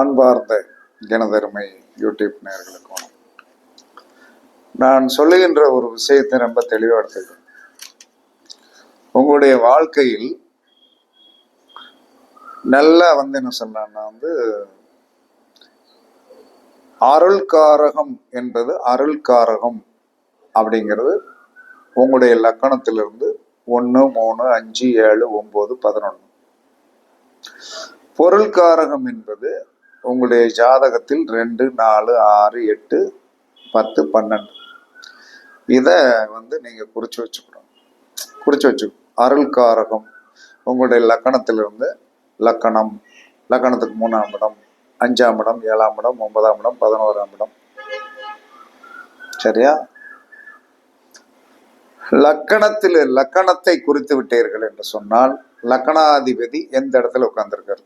அன்பார்ந்த எனதருமை யூடியூப் நேர்களுக்கு வணக்கம். நான் சொல்லுகின்ற ஒரு விஷயத்தை ரொம்ப தெளிவாக எடுத்துக்கணும் உங்களுடைய வாழ்க்கையில் நல்லா வந்து என்ன சொன்னா வந்து அருள்காரகம் என்பது அருள்காரகம் அப்படிங்கிறது உங்களுடைய லக்கணத்திலிருந்து ஒன்று மூணு அஞ்சு ஏழு ஒம்பது பதினொன்று பொருள்காரகம் என்பது உங்களுடைய ஜாதகத்தில் ரெண்டு நாலு ஆறு எட்டு பத்து பன்னெண்டு. இதை வந்து நீங்கள் குறித்து வச்சுக்கணும். குறித்து வச்சு அருள்காரகம் உங்களுடைய லக்கணத்திலிருந்து லக்கணம் லக்கணத்துக்கு மூணாம் இடம் அஞ்சாம் இடம் ஏழாம் இடம் ஒன்பதாம் இடம் பதினோராம் இடம். சரியா? லக்கணத்தில் லக்கணத்தை குறித்து விட்டீர்கள் என்று சொன்னால் லக்கணாதிபதி எந்த இடத்துல உட்கார்ந்திருக்காரு?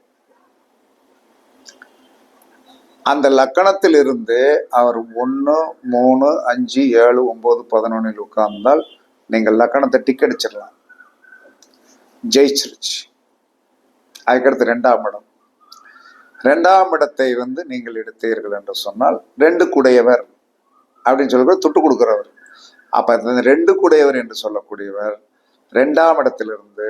அந்த லக்கணத்திலிருந்து அவர் ஒன்று மூணு அஞ்சு ஏழு ஒம்பது பதினொன்னில் உட்கார்ந்தால் நீங்கள் லக்கணத்தை டிக் அடிச்சிடலாம். ஜெயிச்சிருச்சு. அதுக்கடுத்து ரெண்டாம் இடம். ரெண்டாம் இடத்தை வந்து நீங்கள் எடுத்தீர்கள் என்று சொன்னால் ரெண்டு குடையவர் அப்படின்னு சொல்லி துட்டு கொடுக்குறவர். அப்போ இந்த ரெண்டு குடையவர் என்று சொல்லக்கூடியவர் ரெண்டாம் இடத்திலிருந்து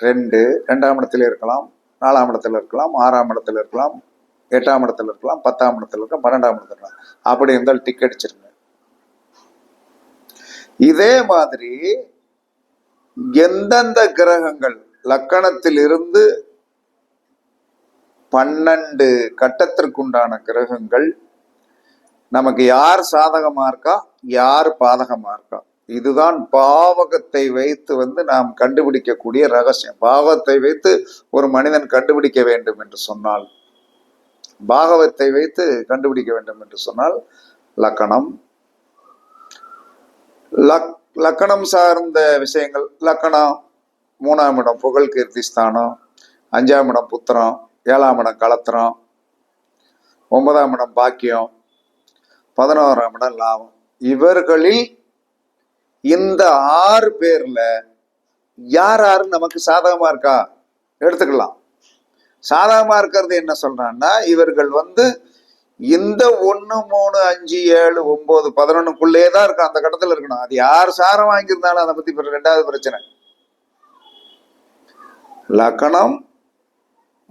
ரெண்டு ரெண்டாம் இடத்துல இருக்கலாம் நாலாம் இடத்துல இருக்கலாம் ஆறாம் இடத்துல இருக்கலாம் எட்டாம் இடத்துல இருக்கலாம் பத்தாம் இடத்துல இருக்கலாம் பன்னெண்டாம் இடத்துல இருக்கலாம். அப்படி இருந்தால் டிக் அடிச்சிருங்க. இதே மாதிரி எந்தெந்த கிரகங்கள் லக்கணத்தில் இருந்து பன்னெண்டு கட்டத்திற்குண்டான கிரகங்கள் நமக்கு யார் சாதகமா இருக்கா? யார் பாதகமா இருக்கா? இதுதான் பாவகத்தை வைத்து வந்து நாம் கண்டுபிடிக்கக்கூடிய ரகசியம். பாவத்தை வைத்து ஒரு மனிதன் கண்டுபிடிக்க வேண்டும் என்று சொன்னால் பாகவத்தை வைத்து கண்டுபிடிக்க வேண்டும் என்று சொன்னால் லக்கணம். லக் லக்கணம் சார்ந்த விஷயங்கள் லக்கணம் மூணாம் இடம் புகழ் கீர்த்தி ஸ்தானம். அஞ்சாம் இடம் புத்திரம் ஏழாம் இடம் கலத்திரம். ஒன்பதாம் இடம் பாக்கியம். பதினோராம் இடம் லாபம். இவர்களில் இந்த ஆறு பேர்ல யார் யாரு நமக்கு சாதகமா இருக்கா? எடுத்துக்கலாம். சாதகமா இருக்கிறது என்ன சொல்றான்னா இவர்கள் வந்து இந்த ஒன்று மூணு அஞ்சு ஏழு ஒன்பது பதினொன்னுக்குள்ளே தான் இருக்கும் அந்த கட்டத்தில் இருக்கணும். அது யார் சாரம் வாங்கியிருந்தாலும் அதை பத்தி ரெண்டாவது பிரச்சனை. லக்கணம்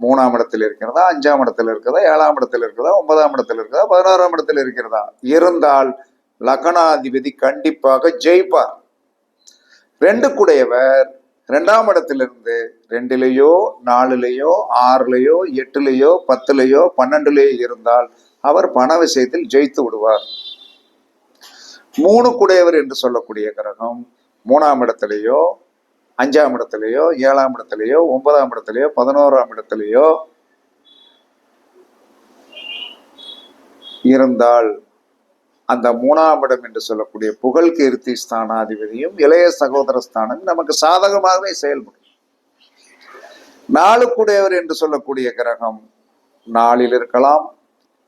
மூணாம் இடத்தில் இருக்கிறதா அஞ்சாம் இடத்தில் இருக்கிறதா ஏழாம் இடத்தில் இருக்கிறதா ஒன்பதாம் இடத்தில் இருக்கிறதா பதினோராம் இடத்தில் இருக்கிறதா? இருந்தால் லக்கணாதிபதி கண்டிப்பாக ஜெயிப்பார். ரெண்டு கூடையவர் ரெண்டாம் இடத்திலிருந்து ரெண்டுலேயோ நாலுலேயோ ஆறுலேயோ எட்டுலேயோ பத்துலேயோ பன்னெண்டுலேயோ இருந்தால் அவர் பண விஷயத்தில் ஜெயித்து விடுவார். மூணு குடையவர் என்று சொல்லக்கூடிய கிரகம் மூணாம் இடத்துலையோ அஞ்சாம் இடத்துலையோ ஏழாம் இடத்துலையோ ஒன்பதாம் இடத்துலையோ பதினோராம் இடத்துலையோ இருந்தால் அந்த மூணாம் இடம் என்று சொல்லக்கூடிய புகழ் கீர்த்தி ஸ்தானாதிபதியும் இளைய சகோதர ஸ்தானம் நமக்கு சாதகமாகவே செயல்படும். நாளுக்குடையவர் என்று சொல்லக்கூடிய கிரகம் நாலில் இருக்கலாம்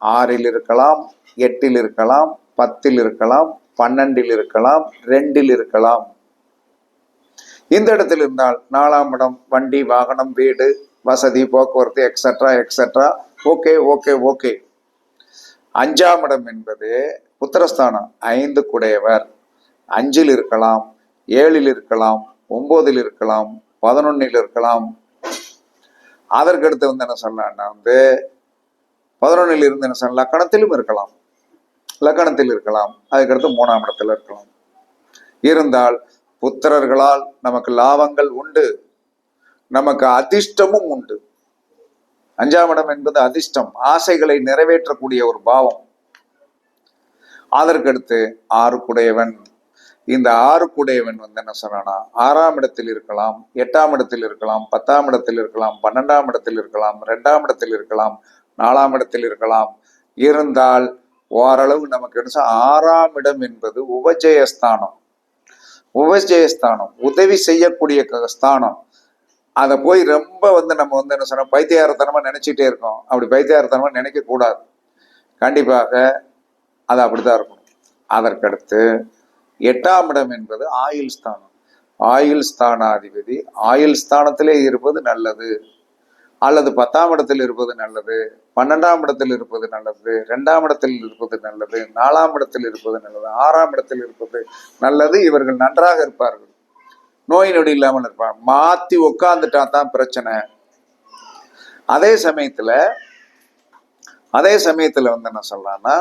ஆறில் இருக்கலாம் எட்டில் இருக்கலாம் பத்தில் இருக்கலாம் பன்னெண்டில் இருக்கலாம் ரெண்டில் இருக்கலாம். இந்த இடத்தில் இருந்தால் நாலாம் இடம் வண்டி வாகனம் வீடு வசதி போக்குவரத்து extra extra okay okay okay அஞ்சாம் இடம் என்பது புத்திரஸ்தானம் ஐந்து குடையவர். அஞ்சில் இருக்கலாம் ஏழில் இருக்கலாம் ஒன்பதில் இருக்கலாம் பதினொன்னில் இருக்கலாம். அதற்கடுத்து வந்து என்ன சொல்லலாம்னா வந்து பதினொன்னில் இருந்து என்ன சொல்லலாம் லக்கணத்திலும் இருக்கலாம். லக்கணத்தில் இருக்கலாம் அதுக்கடுத்து மூணாம் இடத்துல இருக்கலாம். இருந்தால் புத்திரர்களால் நமக்கு லாபங்கள் உண்டு. நமக்கு அதிர்ஷ்டமும் உண்டு. அஞ்சாம் இடம் என்பது அதிர்ஷ்டம் ஆசைகளை நிறைவேற்றக்கூடிய ஒரு பாவம். அதற்கடுத்து ஆறுக்குடையவன். இந்த ஆறுக்குடையவன் வந்து என்ன சொன்னானா ஆறாம் இடத்தில் இருக்கலாம் எட்டாம் இடத்தில் இருக்கலாம் பத்தாம் இடத்தில் இருக்கலாம் பன்னெண்டாம் இடத்தில் இருக்கலாம் ரெண்டாம் இடத்தில் இருக்கலாம் நாலாம் இடத்தில் இருக்கலாம். இருந்தால் ஓரளவு நமக்கு என்ன ஆறாம் இடம் என்பது உபஜயஸ்தானம். உபஜயஸ்தானம் உதவி செய்யக்கூடிய ஸ்தானம். அதை போய் ரொம்ப வந்து நம்ம வந்து என்ன சொன்னா பைத்தியாரத்தனமா நினைச்சிட்டே இருக்கோம். அப்படி பைத்தியாரத்தனமா நினைக்க கூடாது கண்டிப்பாக அது அப்படித்தான் இருக்கணும் அதற்கடுத்து எட்டாம் இடம் என்பது ஆயுள் ஸ்தானம். ஆயுள் ஸ்தானாதிபதி ஆயுள் ஸ்தானத்திலே இருப்பது நல்லது. அல்லது பத்தாம் இடத்தில் இருப்பது நல்லது பன்னெண்டாம் இடத்தில் இருப்பது நல்லது ரெண்டாம் இடத்தில் இருப்பது நல்லது நாலாம் இடத்தில் இருப்பது நல்லது ஆறாம் இடத்தில் இருப்பது நல்லது. இவர்கள் நன்றாக இருப்பார்கள். நோய் நொடி இல்லாமல் இருப்பாங்க. மாத்தி உட்காந்துட்டா தான் பிரச்சனை. அதே சமயத்துல அதே சமயத்துல வந்து என்ன சொல்லலாம்னா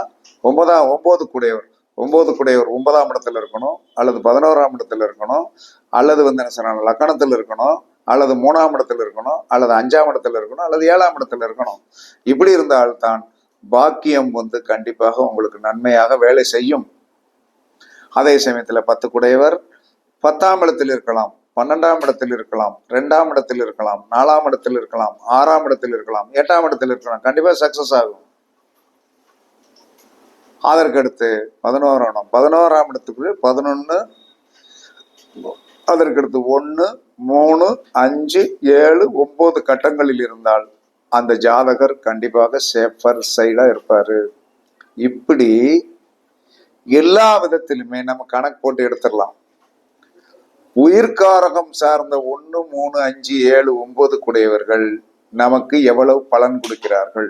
ஒன்பதாம் ஒன்பது கூடையவர் ஒன்பது கூடையவர் ஒன்பதாம் இடத்துல இருக்கணும் அல்லது பதினோராம் இடத்துல இருக்கணும் அல்லது வந்து என்ன சொல்லலாம் லக்கணத்தில் இருக்கணும் அல்லது மூணாம் இடத்துல இருக்கணும் அல்லது அஞ்சாம் இடத்துல இருக்கணும் அல்லது ஏழாம் இடத்துல இருக்கணும். இப்படி இருந்தால்தான் பாக்கியம் வந்து கண்டிப்பாக உங்களுக்கு நன்மையாக வேலை செய்யும். அதே சமயத்துல பத்து குடையவர் பத்தாம் இடத்தில் இருக்கலாம் பன்னெண்டாம் இடத்தில் இருக்கலாம் ரெண்டாம் இடத்தில் இருக்கலாம் நாலாம் இடத்தில் இருக்கலாம் ஆறாம் இடத்தில் இருக்கலாம் எட்டாம் இடத்தில் இருக்கலாம் கண்டிப்பா சக்ஸஸ் ஆகும். அதற்கடுத்து பதினோராம் இடம். பதினோராம் இடத்துக்கு பதினொன்று அதற்கடுத்து ஒன்று மூணு அஞ்சு ஏழு ஒன்பது கட்டங்களில் இருந்தால் அந்த ஜாதகர் கண்டிப்பாக சேஃபர் சைடா இருப்பாரு. இப்படி எல்லா விதத்திலுமே நம்ம கணக்கு போட்டு எடுத்துடலாம். உயிர்காரகம் சார்ந்த ஒன்று மூணு அஞ்சு ஏழு ஒன்பது குடையவர்கள் நமக்கு எவ்வளவு பலன் கொடுக்கிறார்கள்?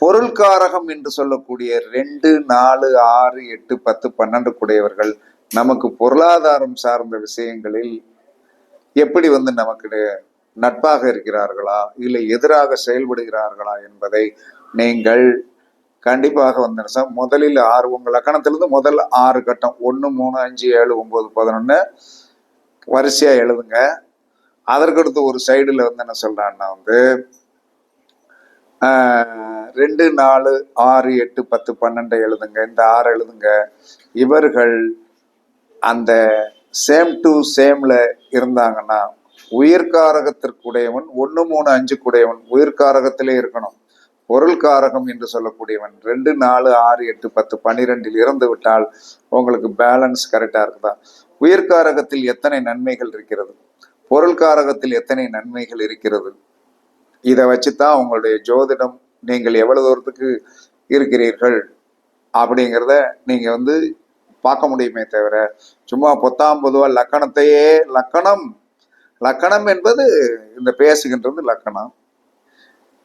பொருள்காரகம் என்று சொல்லக்கூடிய ரெண்டு நாலு ஆறு எட்டு பத்து பன்னெண்டு குடையவர்கள் நமக்கு பொருளாதாரம் சார்ந்த விஷயங்களில் எப்படி வந்து நமக்கு நட்பாக இருக்கிறார்களா? இல்லை எதிராக செயல்படுகிறார்களா என்பதை நீங்கள் கண்டிப்பாக வந்து முதலில் ஆறு உங்கள் லக்கணத்திலிருந்து முதல் ஆறு கட்டம். ஒன்று மூணு அஞ்சு ஏழு ஒம்பது பதினொன்று வரிசையாக எழுதுங்க. அதற்கடுத்து ஒரு சைடில் வந்து என்ன சொல்கிறான்னா வந்து ரெண்டு நாலு ஆறு எட்டு பத்து பன்னெண்டு எழுதுங்க. இந்த ஆறு எழுதுங்க. இவர்கள் அந்த சேம் டு சேம்ல இருந்தாங்கன்னா உயிர்காரகத்திற்குடையவன் ஒன்று மூணு அஞ்சு குடையவன் உயிர்காரகத்திலே இருக்கணும். பொருள்காரகம் என்று சொல்லக்கூடியவன் ரெண்டு நாலு ஆறு எட்டு பத்து பன்னிரெண்டில் இறந்து விட்டால் உங்களுக்கு பேலன்ஸ் கரெக்டாக இருக்குதா? உயிர்காரகத்தில் எத்தனை நன்மைகள் இருக்கிறது? பொருள்காரகத்தில் எத்தனை நன்மைகள் இருக்கிறது? இதை வச்சு தான் உங்களுடைய ஜோதிடம் நீங்கள் எவ்வளவு தூரத்துக்கு இருக்கிறீர்கள் அப்படிங்கிறத நீங்கள் வந்து பார்க்க முடியுமே தவிர சும்மா பொத்தாம் பொதுவாக லக்கணத்தையே லக்கணம். லக்கணம் என்பது இந்த பேசுகின்றது லக்கணம்.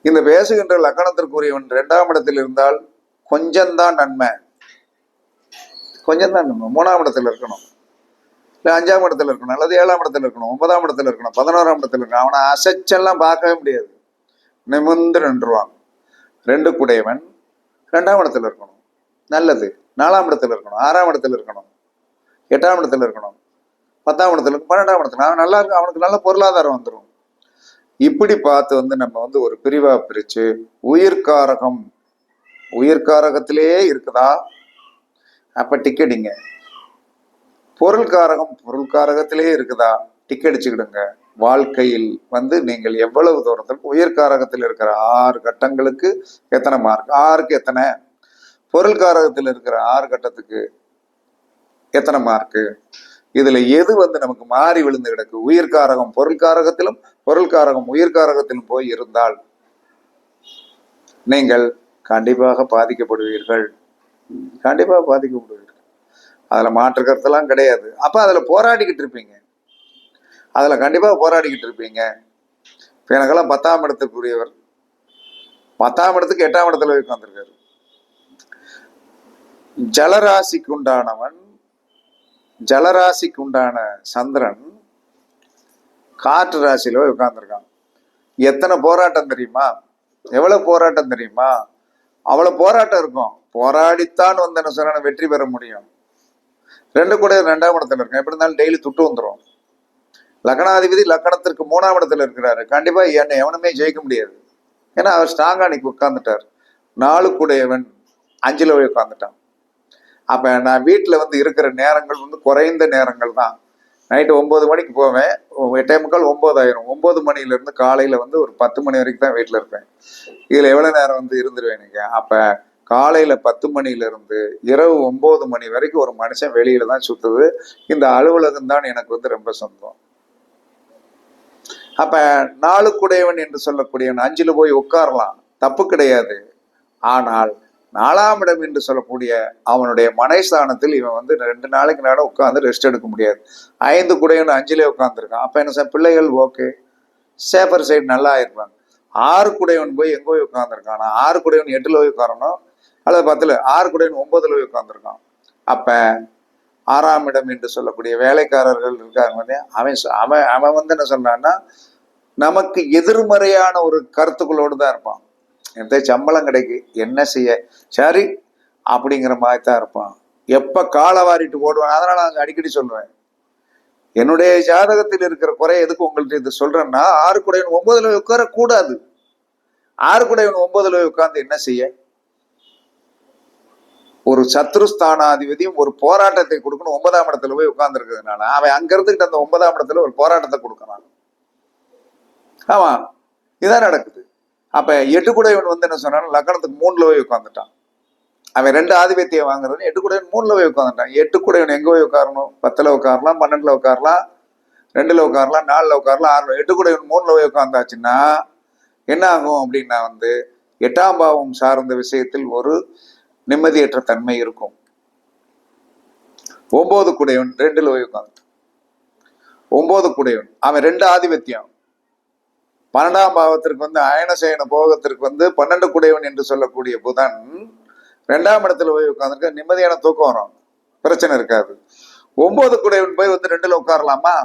இந்த பேசுகின்ற லக்கணத்திற்குரியவன் ரெண்டாம் இடத்தில் இருந்தால் கொஞ்சம்தான் நன்மை. கொஞ்சம்தான் நன்மை. மூணாம் இடத்துல இருக்கணும். இல்லை அஞ்சாம் இடத்துல இருக்கணும். அல்லது ஏழாம் இடத்துல இருக்கணும். ஒன்பதாம் இடத்துல இருக்கணும். பதினோராம் இடத்துல இருக்கணும். அவனை அசைச்செல்லாம் பார்க்கவே முடியாது. நிமிர்ந்து நின்றுவாங்க ரெண்டு குடையவன் ரெண்டாம் இடத்துல இருக்கணும். நல்லது. நாலாம் இடத்துல இருக்கணும். ஆறாம் இடத்துல இருக்கணும். எட்டாம் இடத்துல இருக்கணும். பத்தாம் இடத்துல இருக்கும் பன்னெண்டாம் இடத்துல. அவன் நல்லா இருக்கும் அவனுக்கு நல்ல பொருளாதாரம் வந்துடும் இப்படி பார்த்து வந்து நம்ம வந்து ஒரு பிரிவா பிரிச்சு உயிர்காரகம். உயிர்காரகத்திலேயே இருக்குதா? அப்ப டிக்கெட்டிங்க பொருள்காரகம் பொருள்காரகத்திலேயே இருக்குதா? டிக்கெட் அடிச்சுக்கிடுங்க. வாழ்க்கையில் வந்து நீங்கள் எவ்வளவு தூரத்தில் உயிர்காரகத்தில் இருக்கிற ஆறு கட்டங்களுக்கு எத்தனை மார்க் ஆறுக்கு எத்தனை பொருள்காரகத்தில் இருக்கிற ஆறு கட்டத்துக்கு எத்தனை மார்க்கு இதுல எது வந்து நமக்கு மாறி விழுந்து கிடக்கு? உயிர்காரகம் பொருள்காரகத்திலும் பொருள்காரகம் உயிர்காரகத்திலும் போய் இருந்தால் நீங்கள் கண்டிப்பாக பாதிக்கப்படுவீர்கள். கண்டிப்பாக பாதிக்கப்படுவீர்கள். அதுல மாற்று கருத்தெல்லாம் கிடையாது. அப்ப அதுல போராடிக்கிட்டு இருப்பீங்க. அதுல கண்டிப்பாக போராடிக்கிட்டு இருப்பீங்க. இப்போ எனக்கெல்லாம் பத்தாம் இடத்துக்குரியவர். பத்தாம் இடத்துக்கு எட்டாம் இடத்துல உட்காந்துருக்காரு ஜலராசிக்கு உண்டானவன் ஜலராசிக்கு உண்டான சந்திரன் காற்று ராசியில போய் உட்காந்துருக்கான் எத்தனை போராட்டம் தெரியுமா? எவ்வளவு போராட்டம் தெரியுமா? அவ்வளவு போராட்டம் இருக்கும். போராடித்தான் வந்து என்ன சொன்ன வெற்றி பெற முடியும். ரெண்டு கூட ரெண்டாம் இடத்துல இருக்கும் எப்படி இருந்தாலும் டெய்லி துட்டு வந்துடும் லக்னாதிபதி லக்கணத்திற்கு மூணாம் இடத்துல இருக்கிறாரு. கண்டிப்பா என்னை எவனுமே ஜெயிக்க முடியாது. ஏன்னா அவர் ஸ்ட்ராங்கா அன்னைக்கு உட்கார்ந்துட்டார். நாலு கூடையவன் போய் உட்காந்துட்டான் அப்ப நான் வீட்டுல வந்து இருக்கிற நேரங்கள் வந்து குறைந்த நேரங்கள் தான். நைட்டு ஒன்பது மணிக்கு போவேன். எட்டே முக்கால் ஒன்பது ஒம்பது ஒன்பது காலையில் காலையில வந்து ஒரு பத்து மணி வரைக்கும் தான் வீட்டுல இருப்பேன். இதுல எவ்வளவு நேரம் வந்து இருந்துருவேன் நீங்க? அப்ப காலையில பத்து மணில இருந்து இரவு ஒன்பது மணி வரைக்கும் ஒரு மனுஷன் வெளியில தான் சுத்துது. இந்த அலுவலகம் தான் எனக்கு வந்து ரொம்ப சொந்தம். அப்ப நாளுக்குடையவன் என்று சொல்லக்கூடியவன் அஞ்சில் போய் உட்காரலாம். தப்பு கிடையாது. ஆனால் நாலாம் இடம் என்று சொல்லக்கூடிய அவனுடைய மனைஸ்தானத்தில் இவன் வந்து ரெண்டு நாளைக்கு நேரம் உட்காந்து ரெஸ்ட் எடுக்க முடியாது. ஐந்து குடையவன் அஞ்சிலே உட்காந்துருக்கான் அப்ப என்ன சார் பிள்ளைகள் ஓகே சேஃபர் சைடு நல்லா இருப்பாங்க. ஆறு குடையவன் போய் எங்கே போய் உட்காந்துருக்கான் ஆறு குடையவன் எட்டுல போய் உட்காரணும். அல்லது பத்துல ஆறு குடையவன் ஒன்பதுல போய் உட்காந்துருக்கான் அப்போ ஆறாம் இடம் என்று சொல்லக்கூடிய வேலைக்காரர்கள் இருக்காங்க அவன் அவன் அவன் வந்து என்ன சொன்னான்னா நமக்கு எதிர்மறையான ஒரு கருத்துக்களோடு தான் இருப்பான். எந்த சம்பளம் கிடைக்கு என்ன செய்ய? சரி அப்படிங்கிற மாதிரி தான் இருப்பான். எப்போ காலை வாரிட்டு ஓடுவான்? அதனால் நான் அடிக்கடி சொல்லுவேன். என்னுடைய ஜாதகத்தில் இருக்கிற குறை எதுக்கு உங்கள்கிட்ட இது சொல்கிறேன்னா ஆறு குடையன் ஒன்பதுல உட்காரக்கூடாது. உட்கார கூடாது ஆறு குடையவன் ஒன்பதுல உட்காந்து என்ன செய்ய? ஒரு சத்ருஸ்தானாதிபதியும் ஒரு போராட்டத்தை கொடுக்கணும். ஒன்பதாம் இடத்துல போய் உட்கார்ந்து இருக்கிறதுனால அவன் அங்க இருந்துகிட்ட அந்த ஒன்பதாம் இடத்துல ஒரு போராட்டத்தை கொடுக்கறான். ஆமா இதான் நடக்குது. அப்ப எட்டு குடையவன் வந்து என்ன சொன்னாலும் லக்கணத்துக்கு மூணுல போய் உட்காந்துட்டான் அவன் ரெண்டு ஆதிபத்தியை வாங்குறது எட்டு குடையவன் மூணுல போய் உட்காந்துட்டான் எட்டு குடையவன் எங்க போய் உட்காரணும்? பத்துல உட்காரலாம் பன்னெண்டுல உட்காரலாம் ரெண்டுல உட்காரலாம் நாலுல உட்காரலாம் ஆறுல. எட்டு குடையவன் மூணுல போய் உட்காந்தாச்சுன்னா என்ன ஆகும் அப்படின்னா வந்து எட்டாம் பாவம் சார்ந்த விஷயத்தில் ஒரு நிம்மதியற்ற தன்மை இருக்கும். ஒன்பது குடையவன் ரெண்டுல போய் உட்காந்து ஒன்பது குடையவன் அவன் ரெண்டு ஆதிபத்தியம். பன்னெண்டாம் பாவத்திற்கு வந்து அயனசயன போகத்திற்கு வந்து பன்னெண்டு குடையவன் என்று சொல்லக்கூடிய புதன் ரெண்டாம் இடத்துல போய் உட்காந்துருக்க நிம்மதியான தூக்கம் வரும். பிரச்சனை இருக்காது. ஒன்பது குடையவன் போய் வந்து ரெண்டுல உட்காரலாமா?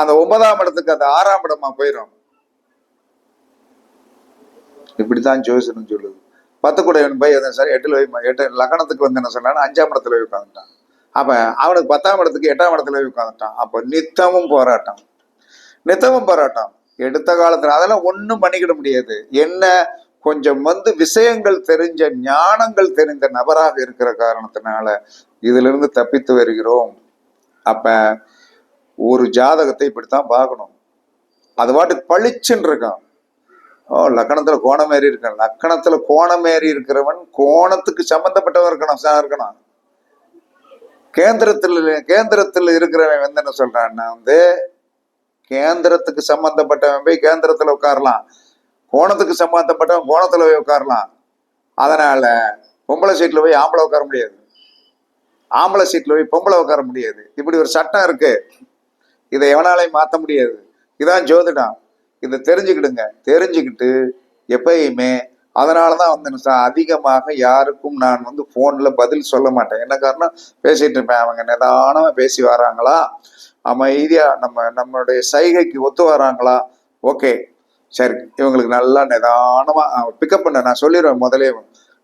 அந்த ஒன்பதாம் இடத்துக்கு அந்த ஆறாம் இடமா போயிடும் இப்படித்தான் ஜோசியம் சொல்லுது. பத்து குடையவன் போய் எதுவும் சார் எட்டில் போய் எட்டு லக்கணத்துக்கு வந்து என்ன சொன்னான்னு அஞ்சாம் இடத்துல போய் உட்காந்துட்டான் அப்போ அவனுக்கு பத்தாம் இடத்துக்கு எட்டாம் இடத்துல போய் உட்காந்துட்டான் அப்போ நித்தமும் போராட்டம். நித்தமும் போராட்டம். எடுத்த காலத்தில் அதெல்லாம் ஒண்ணும் பண்ணிக்கிட முடியாது. என்ன? கொஞ்சம் வந்து விஷயங்கள் தெரிஞ்ச ஞானங்கள் தெரிந்த நபராக இருக்கிற காரணத்தினால இதுல இருந்து தப்பித்து வருகிறோம். அப்ப ஒரு ஜாதகத்தை இப்படித்தான் பார்க்கணும். அது பாட்டுக்கு பளிச்சுன்னு இருக்கான். ஓ லக்கணத்துல கோணமேறி இருக்கான் லக்கணத்துல கோணமேறி இருக்கிறவன் கோணத்துக்கு சம்பந்தப்பட்டவன் இருக்கணும் சார் இருக்கணும். கேந்திரத்தில் கேந்திரத்தில் இருக்கிறவன் வந்து என்ன சொல்றான்னா வந்து கேந்திரத்துக்கு சம்பந்தப்பட்டவன் போய் கேந்திரத்துல உட்காரலாம். கோணத்துக்கு சம்பந்தப்பட்டவன் கோணத்துல போய் உட்காரலாம். அதனால பொம்பளை சீட்ல போய் ஆம்பளை உட்கார முடியாது. ஆம்பளை சீட்ல போய் பொம்பளை உட்கார முடியாது. இப்படி ஒரு சட்டம் இருக்கு. இதை எவனாலையும் மாத்த முடியாது. இதான் ஜோதிடம். இதை தெரிஞ்சுக்கிடுங்க. தெரிஞ்சுக்கிட்டு எப்பயுமே அதனாலதான் வந்து என்ன சார் அதிகமாக யாருக்கும் நான் வந்து போன்ல பதில் சொல்ல மாட்டேன். என்ன காரணம்? பேசிட்டு இருப்பேன். அவங்க நிதானமா பேசி வராங்களா? அமைதியா நம்ம நம்மளுடைய சைகைக்கு ஒத்து வராங்களா? ஓகே. சரி இவங்களுக்கு நல்லா நிதானமா பிக்கப் பண்ண. நான் சொல்லிடுவேன் முதலே.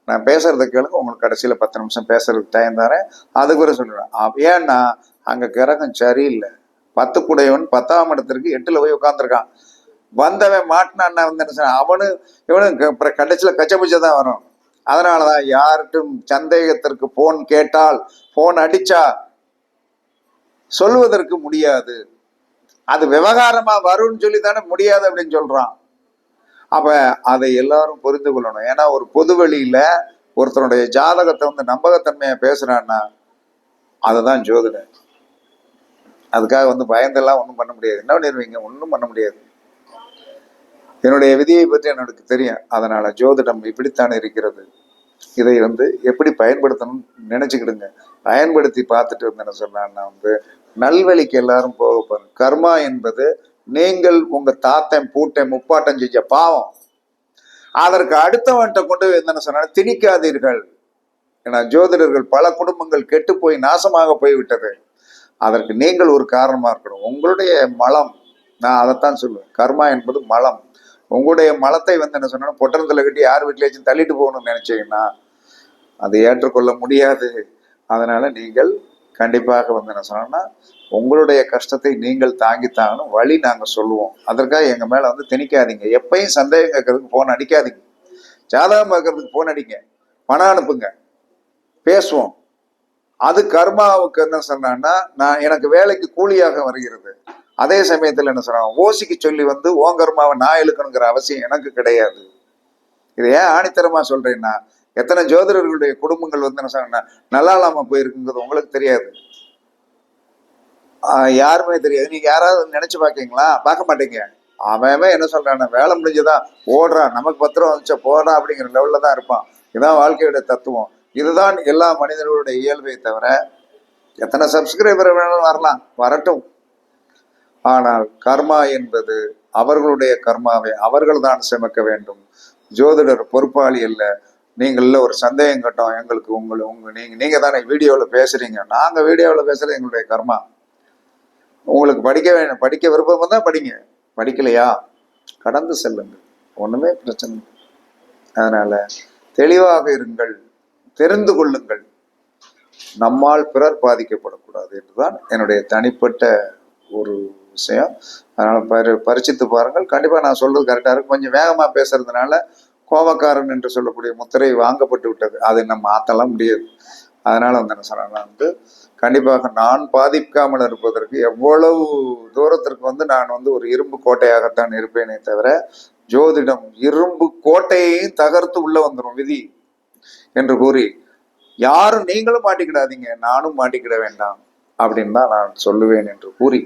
நான் பேசுறது கேளுங்க. உங்களுக்கு கடைசியில பத்து நிமிஷம் பேசுறதுக்கு டைம் தரேன். அதுக்கு பிறகு சொல்லிடுவேன். ஏன்னா அங்க கிரகம் சரியில்லை. பத்து குடையவன் பத்தாம் இடத்திற்கு எட்டுல போய் உட்காந்துருக்கான் வந்தவன் மாட்டினான்னா வந்து என்ன அவனு இவனும் க- அப்புறம் தான் வரும். அதனாலதான் யார்கிட்டும் சந்தேகத்திற்கு ஃபோன் கேட்டால் ஃபோன் அடிச்சா சொல்வதற்கு முடியாது. அது விவகாரமாக வரும்னு சொல்லி தானே முடியாது அப்படின்னு சொல்கிறான் அப்போ அதை எல்லாரும் புரிந்து கொள்ளணும். ஏன்னா ஒரு பொது வெளியில் ஒருத்தனுடைய ஜாதகத்தை வந்து நம்பகத்தன்மையாக பேசுகிறான்னா அதுதான் ஜோதிடம். அதுக்காக வந்து பயந்தெல்லாம் ஒன்றும் பண்ண முடியாது. என்ன பண்ணிடுவீங்க ஒன்றும் பண்ண முடியாது. என்னுடைய விதியை பற்றி எனக்கு தெரியும். அதனால ஜோதிடம் இப்படித்தான் இருக்கிறது. இதை வந்து எப்படி பயன்படுத்தணும்னு நினைச்சுக்கிடுங்க. பயன்படுத்தி பார்த்துட்டு வந்து என்ன சொன்னான்னா வந்து நல்வழிக்கு எல்லாரும் போக பாருங்க கர்மா என்பது நீங்கள் உங்க தாத்தன் பூட்டன் முப்பாட்டம் செஞ்ச பாவம். அதற்கு அடுத்தவன்கிட்ட கொண்டு போய் சொன்னா திணிக்காதீர்கள். ஏன்னா ஜோதிடர்கள் பல குடும்பங்கள் கெட்டு போய் நாசமாக போய்விட்டது. அதற்கு நீங்கள் ஒரு காரணமா இருக்கணும். உங்களுடைய மலம் நான் அதைத்தான் சொல்லுவேன். கர்மா என்பது மலம். உங்களுடைய மலத்தை வந்து என்ன சொன்னா பொட்டணத்துல கட்டி யார் வீட்டிலேயாச்சும் தள்ளிட்டு போகணும்னு நினைச்சீங்கன்னா அதை ஏற்றுக்கொள்ள முடியாது. அதனால நீங்கள் கண்டிப்பாக வந்து என்ன சொன்னோம்னா உங்களுடைய கஷ்டத்தை நீங்கள் தாங்கித்தாங்கன்னு வழி நாங்கள் சொல்லுவோம். அதற்காக எங்கள் மேலே வந்து திணிக்காதீங்க. எப்பயும் சந்தேகம் கேட்கறதுக்கு ஃபோன் அடிக்காதீங்க. ஜாதகம் பார்க்கறதுக்கு ஃபோன் அடிங்க. பணம் அனுப்புங்க. பேசுவோம். அது கர்மாவுக்கு என்ன சொன்னான்னா நான் எனக்கு வேலைக்கு கூலியாக வருகிறது. அதே சமயத்தில் என்ன சொல்றாங்க ஓசிக்கு சொல்லி வந்து ஓன் கர்மாவை நான் இழுக்கணுங்கிற அவசியம் எனக்கு கிடையாது. இது ஏன் ஆணித்தரமா சொல்றேன்னா எத்தனை ஜோதிடர்களுடைய குடும்பங்கள் வந்து என்ன சொன்னா நல்லா இல்லாமல் போயிருக்குங்கிறது உங்களுக்கு தெரியாது. யாருமே தெரியாது. நீங்க யாராவது நினைச்சு பாக்கீங்களா பார்க்க மாட்டீங்க. அவன் என்ன சொல்றான் வேலை முடிஞ்சதான் ஓடுறான் நமக்கு பத்திரம் வந்துச்சா? போடுறான் அப்படிங்கிற லெவல்ல தான் இருப்பான். இதுதான் வாழ்க்கையோட தத்துவம். இதுதான் எல்லா மனிதர்களுடைய இயல்பை தவிர எத்தனை சப்ஸ்கிரைபர் வேணாலும் வரலாம். வரட்டும். ஆனால் கர்மா என்பது அவர்களுடைய கர்மாவை அவர்கள் தான் சுமக்க வேண்டும். ஜோதிடர் பொறுப்பாளி அல்ல நீங்கள ஒரு சந்தேகம் கட்டோம் எங்களுக்கு உங்களை உங்க நீங்க நீங்க தானே வீடியோவில் பேசுறீங்க. நாங்கள் வீடியோவில் பேசுறது எங்களுடைய கர்மா. உங்களுக்கு படிக்க வேணும் படிக்க விருப்பம் தான் படிங்க. படிக்கலையா? கடந்து செல்லுங்கள். ஒன்றுமே பிரச்சனை இல்லை. அதனால தெளிவாக இருங்கள். தெரிந்து கொள்ளுங்கள். நம்மால் பிறர் பாதிக்கப்படக்கூடாது. என்றுதான் என்னுடைய தனிப்பட்ட ஒரு விஷயம். அதனால் பரி பரிச்சித்து பாருங்கள். கண்டிப்பாக நான் சொல்றது கரெக்டாக இருக்கும் கொஞ்சம் வேகமாக பேசுறதுனால கோபக்காரன் என்று சொல்லக்கூடிய முத்திரை வாங்கப்பட்டு விட்டது. அதை நம்ம மாற்றலாம் முடியாது. அதனால் வந்து என்ன சொல்றேன்னா வந்து கண்டிப்பாக நான் பாதிக்காமல் இருப்பதற்கு எவ்வளவு தூரத்திற்கு வந்து நான் வந்து ஒரு இரும்பு கோட்டையாகத்தான் இருப்பேனே தவிர ஜோதிடம் இரும்பு கோட்டையையும் தகர்த்து உள்ளே வந்துடும் விதி என்று கூறி யாரும் நீங்களும் மாட்டிக்கிடாதீங்க. நானும் மாட்டிக்கிட வேண்டாம். அப்படின்னு தான் நான் சொல்லுவேன் என்று கூறி.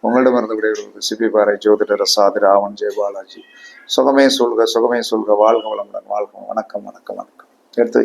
உங்களிடமிருந்து விடைபெறுவது சிபி பாறை ஜோதிடர் சாதி ராவன் ஜெயபாலாஜி சுகமே சொல்க சுகமே சொல்க. வாழ்க வளமுடன் வாழ்க வணக்கம் வணக்கம் வணக்கம். எடுத்து